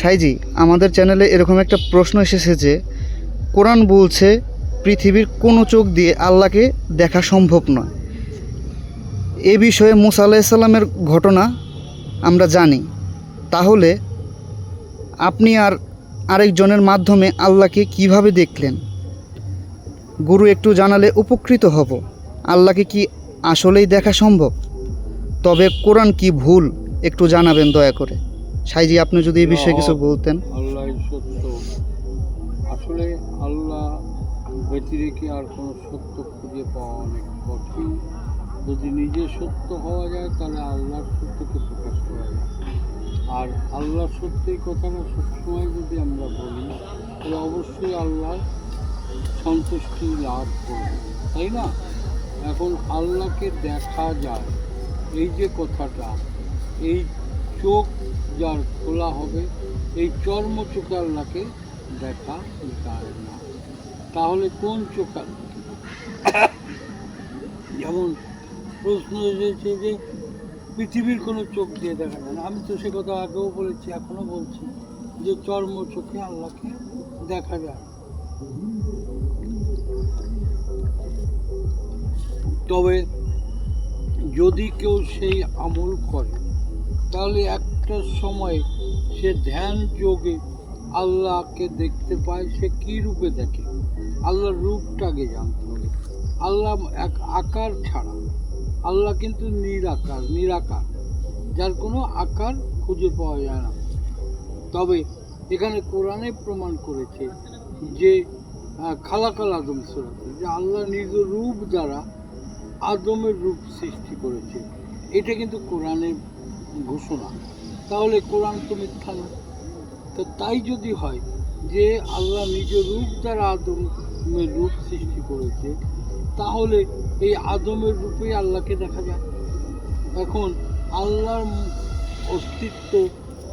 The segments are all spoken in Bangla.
সাইজি, আমাদের চ্যানেলে এরকম একটা প্রশ্ন এসেছে যে, কোরআন বলছে পৃথিবীর কোনো চোখ দিয়ে আল্লাহকে দেখা সম্ভব নয়। এ বিষয়ে মুসা আলাইসাল্লামের ঘটনা আমরা জানি। তাহলে আপনি আর আরেকজনের মাধ্যমে আল্লাহকে কীভাবে দেখলেন? গুরু একটু জানালে উপকৃত হব। আল্লাহকে কি আসলেই দেখা সম্ভব? তবে কোরআন কি ভুল, একটু জানাবেন দয়া করে। সাইজি আপনি যদি এই বিষয়ে কিছু বলতেন। আল্লাহ সত্য আসলে আল্লাহ ব্যতিরেকে আর কোনো সত্য খুঁজে পাওয়া অনেক কঠিন। যদি নিজে সত্য হওয়া যায় তাহলে আল্লাহর সত্যকে প্রকাশ করা যায়। আর আল্লাহ সত্যি কথাটা সবসময় যদি আমরা বলি তাহলে অবশ্যই আল্লাহ সন্তুষ্টি লাভ করবে তাই না? এখন আল্লাহকে দেখা যায় এই যে কথাটা এই চোখ যার খোলা হবে, এই চর্ম চোখে আল্লাহকে দেখা যায় না। তাহলে কোন আল্লাহকে যেমন প্রশ্ন এসেছে যে পৃথিবীর কোনো চোখ দিয়ে দেখা যায় না। আমি তো সে কথা আগেও বলেছি এখনও বলছি যে চর্ম চোখে আল্লাহকে দেখা যায় তবে যদি কেউ সেই আমল করে তাহলে একটা সময় সে ধ্যান যোগে আল্লাহকে দেখতে পায়, সে কী রূপে দেখে? আল্লাহর রূপটাকে জানতে হবে। আল্লাহ এক আকার ছাড়া। আল্লাহ কিন্তু নিরাকার নিরাকার। যার কোনো আকার খুঁজে পাওয়া যায় না। তবে এখানে কোরআনে প্রমাণ করেছে যে খালাকাল আদম সুরাতে, যে আল্লাহ নিজ রূপ দ্বারা আদমের রূপ সৃষ্টি করেছে। এটা কিন্তু কোরআনের ঘোষণা। তাহলে কোরআন তো মিথ্যা না। তো তাই যদি হয় যে আল্লাহ নিজ রূপ দ্বারা আদমের রূপ সৃষ্টি করেছে, তাহলে এই আদমের রূপে আল্লাহকে দেখা যায়। এখন আল্লাহর অস্তিত্ব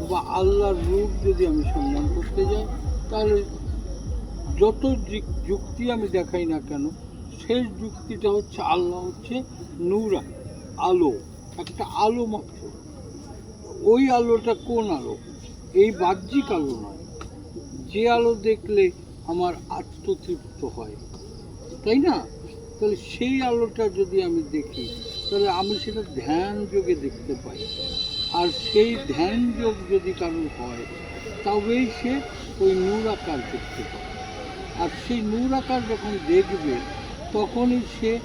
বা আল্লাহর রূপ যদি আমি সম্মান করতে যাই, তাহলে যত যুক- যুক্তি আমি দেখাই না কেন, শেষ যুক্তিটা হচ্ছে আল্লাহ হচ্ছে নূরা আলো। একটা আলো মাত্র। ওই আলোটা কোন আলো? এই বাহ্যিক আলো নয়। যে আলো দেখলে আমার আত্মতৃপ্ত হয়। তাই না? তাহলে সেই আলোটা যদি আমি দেখি, তাহলে আমি সেটা ধ্যান যোগে দেখতে পাই। আর সেই ধ্যান যোগ যদি কারোর হয়, তবেই সে ওই নূর আকার দেখতে পায়। আর সেই নূর আকার যখন দেখবে, তখনই সে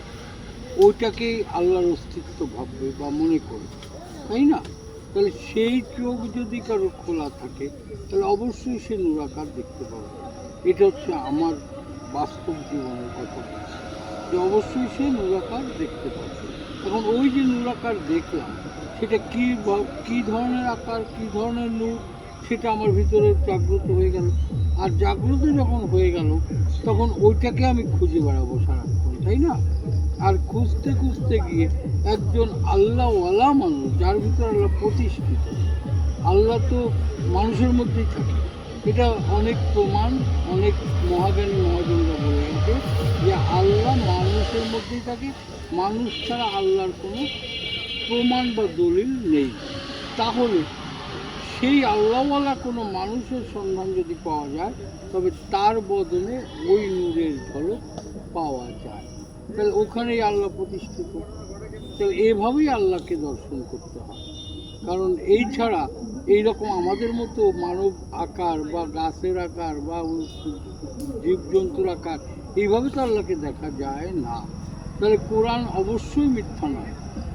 ওইটাকেই আল্লাহর অস্তিত্ব ভাববে বা মনে করবে। তাই না? তাহলে সেই চোখ যদি কারও খোলা থাকে, তাহলে অবশ্যই সে নূরাকার দেখতে পাবে। এটা হচ্ছে আমার বাস্তব জীবনের কথা যে অবশ্যই সে নূরাকার দেখতে পাবে। এখন ওই যে নূরাকার দেখলাম, সেটা কী কী ধরনের আকার, কী ধরনের নূর? সেটা আমার ভিতরে জাগ্রত হয়ে গেল। আর জাগ্রত যখন হয়ে গেল, তখন ওইটাকে আমি খুঁজে বেড়াবো সারাক্ষণ, তাই না? আর খুঁজতে খুঁজতে গিয়ে একজন আল্লাহওয়ালা মানুষ, যার ভিতরে আল্লাহ প্রতিষ্ঠিত, আল্লাহ তো মানুষের মধ্যেই থাকে। এটা অনেক প্রমাণ, অনেক মহাজ্ঞানী মহাজনরা বলে গেছে যে আল্লাহ মানুষের মধ্যেই থাকে। মানুষ ছাড়া আল্লাহর কোনো প্রমাণ বা দলিল নেই। তাহলে সেই আল্লাহওয়ালা কোনো মানুষের সন্ধান যদি পাওয়া যায়, তবে তার বদলে ওই নূরের ঝলক পাওয়া যায়। তাহলে ওখানেই আল্লাহ প্রতিষ্ঠিত। তাহলে এভাবেই আল্লাহকে দর্শন করতে হয়। কারণ এই ছাড়া এইরকম আমাদের মতো মানব আকার বা গাছের আকার বা জীবজন্তুর আকার, এইভাবে তো আল্লাহকে দেখা যায় না। তাহলে কোরআন অবশ্যই মিথ্যা নয়।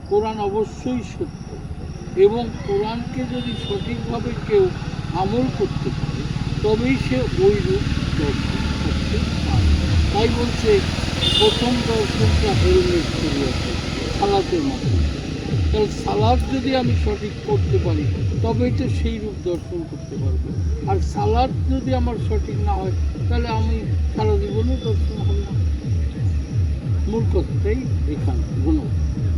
কোরআন অবশ্যই সত্য। এবং কোরআনকে যদি সঠিকভাবে কেউ আমল করতে পারে, তবেই সে ওই রূপ দর্শন করতে পারে তাই বলছে, প্রথম দর্শনটা হেলমেট করিয়াছে সালাতের মাধ্যমে। তাহলে সালাদ যদি আমি সঠিক করতে পারি তবেই তো সেই রূপ দর্শন করতে পারব। আর সালাদ যদি আমার সঠিক না হয়, তাহলে আমি সারা জীবনে দর্শন হবে না। মূল কথাটাই এখানে, ধন্যবাদ।